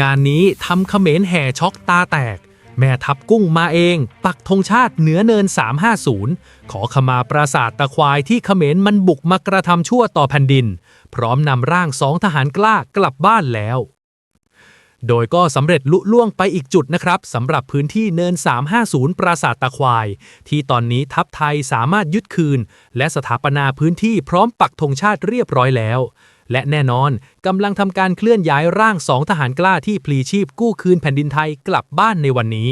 งานนี้ทำเขมรแห่ช็อกตาแตก แม่ทัพกุ้งมาเอง ปักธงชาติเหนือเนิน 350 ขอขมาปราสาทตะควายที่เขมรมันบุกมากระทำชั่วต่อแผ่นดิน พร้อมนำร่างสองทหารกล้ากลับบ้านแล้ว โดยก็สำเร็จลุล่วงไปอีกจุดนะครับสำหรับพื้นที่เนิน 350 ปราสาทตะควาย ที่ตอนนี้ทัพไทยสามารถยึดคืน และสถาปนาพื้นที่พร้อมปักธงชาติเรียบร้อยแล้ว และแน่นอนกำลังทำการเคลื่อนย้ายร่างสองทหารกล้าที่พลีชีพกู้คืนแผ่นดินไทยกลับบ้านในวันนี้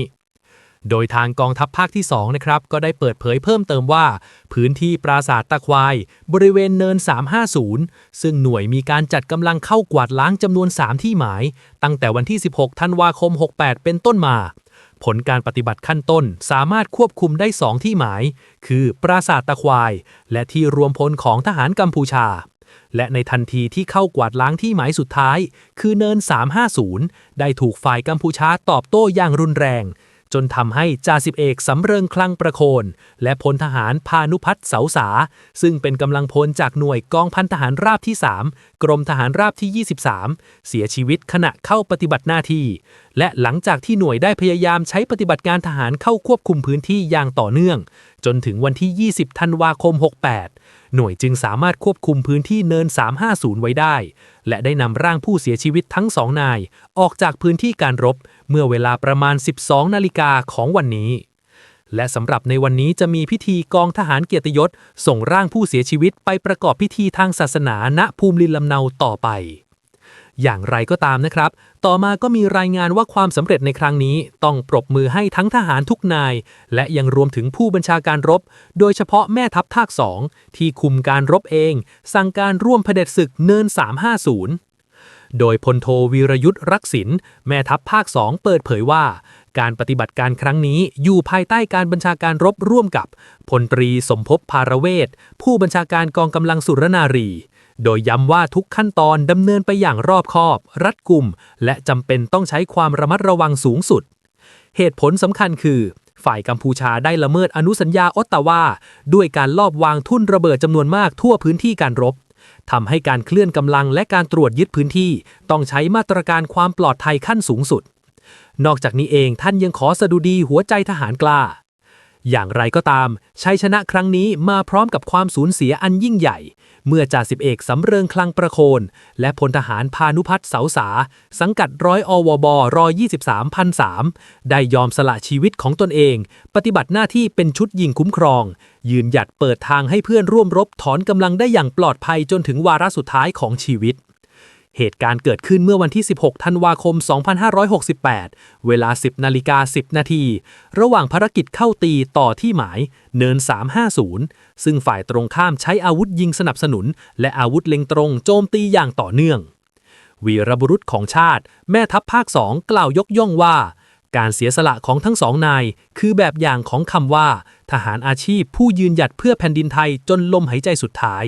โดยทางกองทัพภาคที่2นะครับก็ได้เปิดเผยเพิ่มเติมว่า พื้นที่ปราสาทตะควาย บริเวณเนิน 350 ซึ่งหน่วยมีการจัดกำลังเข้ากวาดล้างจำนวน 3 ที่หมาย ตั้งแต่วันที่ 16 ธันวาคม 68 เป็นต้นมาผลการปฏิบัติขั้นต้นสามารถควบคุมได้ 2 ที่หมาย คือปราสาทตะควาย และที่รวมพลของทหารกัมพูชา และในทันทีที่เข้ากวาดล้างที่หมายสุดท้าย คือเนิน 350 ได้ถูกฝ่ายกัมพูชาตอบโต้อย่างรุนแรง จนทำให้จ่าสิบเอกสำเริงคลังประโคน และพลทหารพานุพัฒน์เสาสา ซึ่งเป็นกำลังพลจากหน่วยกองพันทหารราบที่ 3 กรมทหารราบที่ 23 เสียชีวิตขณะเข้าปฏิบัติหน้าที่และหลังจากที่หน่วยได้พยายามใช้ปฏิบัติการทหารเข้าควบคุมพื้นที่อย่างต่อเนื่อง จนถึงวันที่ 20 ธันวาคม 68 หน่วยจึงสามารถควบคุมพื้นที่เนิน 350 ไว้ได้ และได้นำร่างผู้เสียชีวิตทั้งสองนาย ออกจากพื้นที่การรบ เมื่อเวลาประมาณ 12 นาฬิกาของวันนี้และสำหรับในวันนี้จะมีพิธีกองทหารเกียรติยศ ส่งร่างผู้เสียชีวิตไปประกอบพิธีทางศาสนาณภูมิลินลำเนาต่อไป อย่างไรก็ตามนะครับ ต่อมาก็มีรายงานว่าความสำเร็จในครั้งนี้ ต้องปรบมือให้ทั้งทหารทุกนาย และยังรวมถึงผู้บัญชาการรบ โดยเฉพาะแม่ทัพภาคสองที่คุมการรบเอง สั่งการร่วมเผด็จศึกเนิน 350โดยพลโทวีรยุทธ์รักษินแม่ทัพภาคสองเปิดเผยว่า การปฏิบัติการครั้งนี้อยู่ภายใต้การบัญชาการรบร่วมกับพลตรีสมภพภารเวศผู้บัญชาการกองกำลังสุรนารี โดยย้ำว่าทุกขั้นตอนดำเนินไปอย่างรอบคอบ รัดกุม และจำเป็นต้องใช้ความระมัดระวังสูงสุด เหตุผลสำคัญคือ ฝ่ายกัมพูชาได้ละเมิดอนุสัญญาออตตาวาด้วยการลอบวางทุ่นระเบิดจำนวนมากทั่วพื้นที่การรบทำให้การเคลื่อนกำลังและการตรวจยึดพื้นที่ ต้องใช้มาตรการความปลอดภัยขั้นสูงสุด นอกจากนี้เองท่านยังขอสะดุดีหัวใจทหารกล้า อย่างไรก็ตาม ชัยชนะครั้งนี้มาพร้อมกับความสูญเสียอันยิ่งใหญ่ เมื่อจ่าสิบเอกสำเริงคลังประโคน และพลทหารพานุพัฒน์เสาสา สังกัดร้อยอวบร้อ23พันสามได้ยอมสละชีวิตของตนเอง ปฏิบัติหน้าที่เป็นชุดยิงคุ้มครอง ยืนหยัดเปิดทางให้เพื่อนร่วมรบถอนกำลังได้อย่างปลอดภัยจนถึงวาระสุดท้ายของชีวิต เหตุการณ์เกิดขึ้นเมื่อวันที่ 16 ธันวาคม 2568 เวลา 10 นาฬิกา 10 นาที ระหว่างภารกิจเข้าตีต่อที่หมาย เนิน 350 ซึ่งฝ่ายตรงข้ามใช้อาวุธยิงสนับสนุน และอาวุธเล็งตรงโจมตีอย่างต่อเนื่อง วีรบุรุษของชาติ แม่ทัพภาคสองกล่าวยกย่องว่า การเสียสละของทั้งสองนาย คือแบบอย่างของคำว่า ทหารอาชีพผู้ยืนหยัดเพื่อแผ่นดินไทยจนลมหายใจสุดท้าย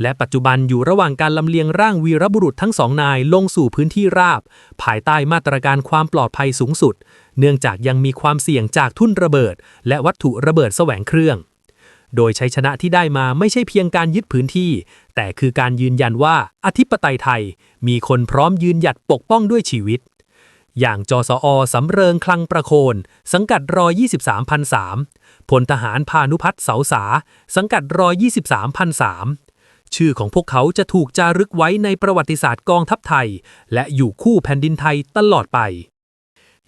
และปัจจุบันอยู่ระหว่างการลำเลียงร่างวีรบุรุษทั้งสองนายลงสู่พื้นที่ราบ ภายใต้มาตรการความปลอดภัยสูงสุด เนื่องจากยังมีความเสี่ยงจากทุ่นระเบิด และวัตถุระเบิดแสวงเครื่อง โดยชัยชนะที่ได้มาไม่ใช่เพียงการยึดพื้นที่ แต่คือการยืนยันว่าอธิปไตยไทย มีคนพร้อมยืนหยัดปกป้องด้วยชีวิตอย่างจสอสำเริงคลังประโคน สังกัดรอ23พันสามพลทหารพานุพัฒน์เสาสา สังกัดรอ23พันสาม ชื่อของพวกเขาจะถูกจารึกไว้ในประวัติศาสตร์กองทัพไทย และอยู่คู่แผ่นดินไทยตลอดไป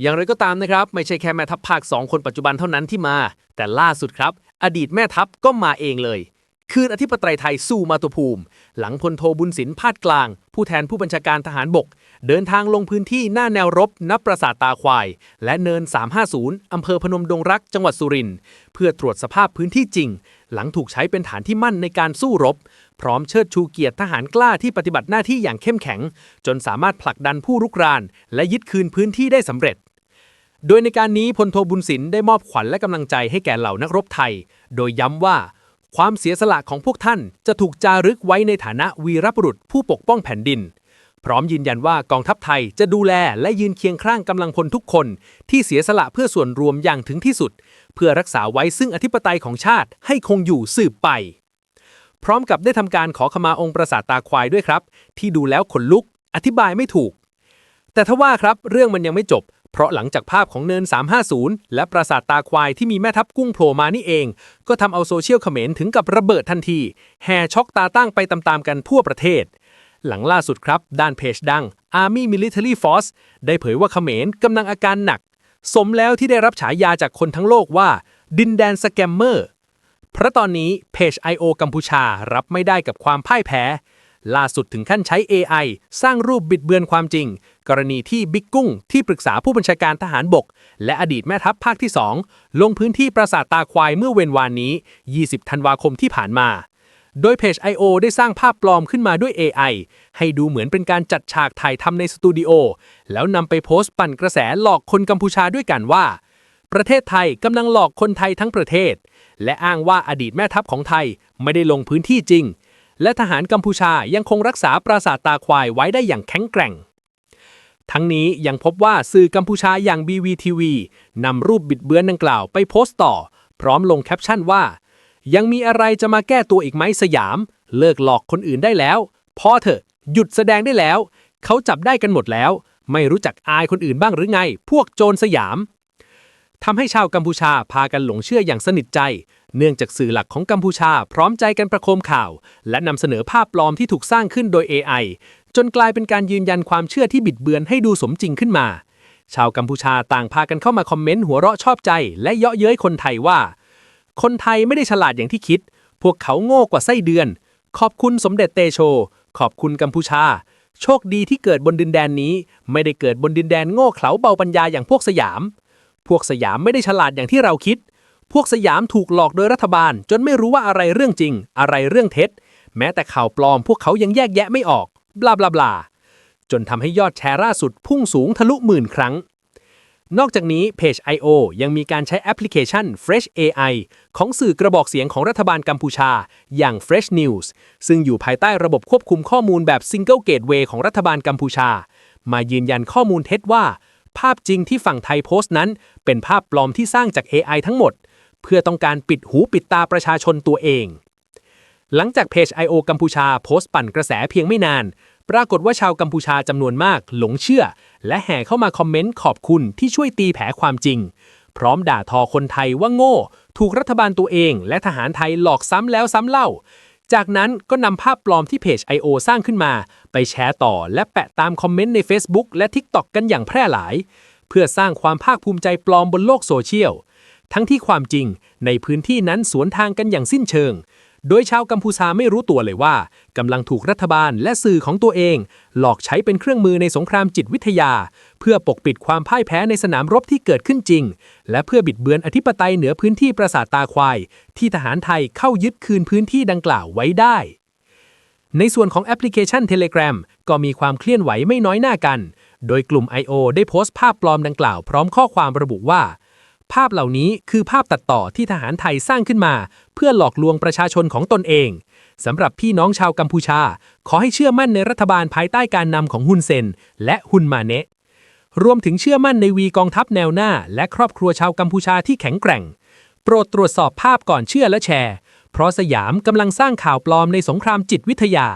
อย่างไรก็ตามนะครับ ไม่ใช่แค่แม่ทัพภาค 2 คนปัจจุบันเท่านั้นที่มา แต่ล่าสุดครับ อดีตแม่ทัพก็มาเองเลย คืนอธิปไตยไทยสู่มาตุภูมิ หลังพลโทบุญสินพาดกลาง ผู้แทนผู้บัญชาการทหารบก เดินทางลงพื้นที่หน้าแนวรบนับปราสาทตาควาย และเนิน 350 อำเภอพนมดงรักจังหวัดสุรินทร์เพื่อตรวจสภาพพื้นที่จริง หลังถูกใช้เป็นฐานที่มั่นในการสู้รบ พร้อมเชิดชูเกียรติทหารกล้าที่ปฏิบัติหน้าที่อย่างเข้มแข็ง จนสามารถผลักดันผู้รุกราน และยึดคืนพื้นที่ได้สำเร็จ โดยในการนี้พลโทบุญสินได้มอบขวัญและกำลังใจให้แก่เหล่านักรบไทย โดยย้ำว่า ความเสียสละของพวกท่านจะถูกจารึกไว้ในฐานะวีรบุรุษผู้ปกป้องแผ่นดิน พร้อมยืนยันว่ากองทัพไทยจะดูแลและยืนเคียงข้างกำลังพลทุกคนที่เสียสละเพื่อส่วนรวมอย่างถึงที่สุด เพื่อรักษาไว้ซึ่งอธิปไตยของชาติให้คงอยู่สืบไป พร้อมกับได้ทำการขอขมาองค์ประสาทตาควายด้วยครับ ที่ดูแล้วขนลุก อธิบายไม่ถูก แต่ทว่าครับเรื่องมันยังไม่จบ เพราะหลังจากภาพของเนิน 350 และปราสาทตาควายที่มีแม่ทัพกุ้งโผล่มานี่เอง ก็ทำเอาโซเชียลเขมรถึงกับระเบิดทันที แห่ช็อกตาตั้งไปตามๆกันทั่วประเทศ หลังล่าสุดครับ ด้านเพจดัง Army Military Force ได้เผยว่าเขมรกำลังอาการหนัก สมแล้วที่ได้รับฉายาจากคนทั้งโลกว่า ดินแดนสแกมเมอร์ เพราะตอนนี้เพจ I.O. กัมพูชารับไม่ได้กับความพ่ายแพ้ ล่าสุดถึงขั้นใช้ AI สร้างรูปบิดเบือนความจริง กรณีที่บิ๊กกุ้ง ที่ปรึกษาผู้บัญชาการทหารบก และอดีตแม่ทัพภาคที่ 2 ลงพื้นที่ปราสาทตาควายเมื่อเวนวานนี้ 20 ธันวาคมที่ผ่านมา โดยเพจ I.O. ได้สร้างภาพปลอมขึ้นมาด้วย AI ให้ดูเหมือนเป็นการจัดฉากถ่ายทำในสตูดิโอ แล้วนำไปโพสต์ปั่นกระแสหลอกคนกัมพูชาด้วยกันว่า ประเทศไทยกำลังหลอกคนไทยทั้งประเทศ และอ้างว่าอดีตแม่ทัพของไทยไม่ได้ลงพื้นที่จริง และทหารกัมพูชายังคงรักษาปราสาทตาควายไว้ได้อย่างแข็งแกร่ง ทั้งนี้ยังพบว่าสื่อกัมพูชาอย่าง BVTV นำรูปบิดเบือนดังกล่าวไปโพสต์ต่อ พร้อมลงแคปชั่นว่า ยังมีอะไรจะมาแก้ตัวอีกไหมสยาม เลิกหลอกคนอื่นได้แล้วพอเถอะ หยุดแสดงได้แล้ว เขาจับได้กันหมดแล้ว ไม่รู้จักอายคนอื่นบ้างหรือไง พวกโจรสยามทำให้ชาวกัมพูชาพากันหลงเชื่ออย่างสนิทใจ เนื่องจากสื่อหลักของกัมพูชาพร้อมใจกันประโคมข่าว และนำเสนอภาพปลอมที่ถูกสร้างขึ้นโดย AI จนกลายเป็นการยืนยันความเชื่อที่บิดเบือนให้ดูสมจริงขึ้นมา ชาวกัมพูชาต่างพากันเข้ามาคอมเมนต์หัวเราะชอบใจ และเยาะเย้ยคนไทยว่า คนไทยไม่ได้ฉลาดอย่างที่คิด พวกเขาโง่กว่าไส้เดือน ขอบคุณสมเด็จเตโช ขอบคุณกัมพูชา โชคดีที่เกิดบนดินแดนนี้ ไม่ได้เกิดบนดินแดนโง่เขลาเบาปัญญาอย่างพวกสยาม พวกสยามไม่ได้ฉลาดอย่างที่เราคิด พวกสยามถูกหลอกโดยรัฐบาล จนไม่รู้ว่าอะไรเรื่องจริง อะไรเรื่องเท็จ แม้แต่ข่าวปลอมพวกเขายังแยกแยะไม่ออก บลาบลาบลาจนทำให้ยอดแชร์ล่าสุดพุ่งสูงทะลุหมื่นครั้ง นอกจากนี้เพจ I.O. ยังมีการใช้แอปพลิเคชัน Fresh AI ของสื่อกระบอกเสียงของรัฐบาลกัมพูชา อย่าง Fresh News ซึ่งอยู่ภายใต้ระบบควบคุมข้อมูลแบบ Single Gateway ของรัฐบาลกัมพูชา มายืนยันข้อมูลเท็จว่า ภาพจริงที่ฝั่งไทยโพสต์นั้น เป็นภาพปลอมที่สร้างจาก AI ทั้งหมด เพื่อต้องการปิดหูปิดตาประชาชนตัวเอง หลังจากเพจ I.O. กัมพูชาโพสต์ปั่นกระแสเพียงไม่นาน ปรากฏว่าชาวกัมพูชาจำนวนมากหลงเชื่อ และแห่เข้ามาคอมเมนต์ขอบคุณที่ช่วยตีแผลความจริง พร้อมด่าทอคนไทยว่าโง่ ถูกรัฐบาลตัวเอง และทหารไทยหลอกซ้ำแล้วซ้ำเล่า จากนั้นก็นำภาพปลอมที่เพจ I.O. สร้างขึ้นมา ไปแชร์ต่อและแปะตามคอมเมนต์ใน Facebook และ TikTok กันอย่างแพร่หลาย เพื่อสร้างความภาคภูมิใจปลอมบนโลกโซเชียลทั้งที่ความจริงในพื้นที่นั้นสวนทางกันอย่างสิ้นเชิง โดยชาวกัมพูชาไม่รู้ตัวเลยว่ากำลังถูกรัฐบาลและสื่อของตัวเอง หลอกใช้เป็นเครื่องมือในสงครามจิตวิทยา เพื่อปกปิดความพ่ายแพ้ในสนามรบที่เกิดขึ้นจริง และเพื่อบิดเบือนอธิปไตยเหนือพื้นที่ปราสาทตาควาย ที่ทหารไทยเข้ายึดคืนพื้นที่ดังกล่าวไว้ได้ ในส่วนของแอปพลิเคชัน Telegram ก็มีความเคลื่อนไหวไม่น้อยหน้ากัน โดยกลุ่ม I.O. ได้โพสต์ภาพปลอมดังกล่าวพร้อมข้อความระบุว่า ภาพเหล่านี้คือภาพตัดต่อที่ทหารไทยสร้างขึ้นมา เพื่อหลอกลวงประชาชนของตนเองสำหรับพี่น้องชาวกัมพูชา ขอให้เชื่อมั่นในรัฐบาลภายใต้การนำของฮุนเซน และฮุนมาเนะรวมถึงเชื่อมั่นในวีกองทัพแนวหน้า และครอบครัวชาวกัมพูชาที่แข็งแกร่ง โปรดตรวจสอบภาพก่อนเชื่อและแชร์ เพราะสยามกำลังสร้างข่าวปลอมในสงครามจิตวิทยา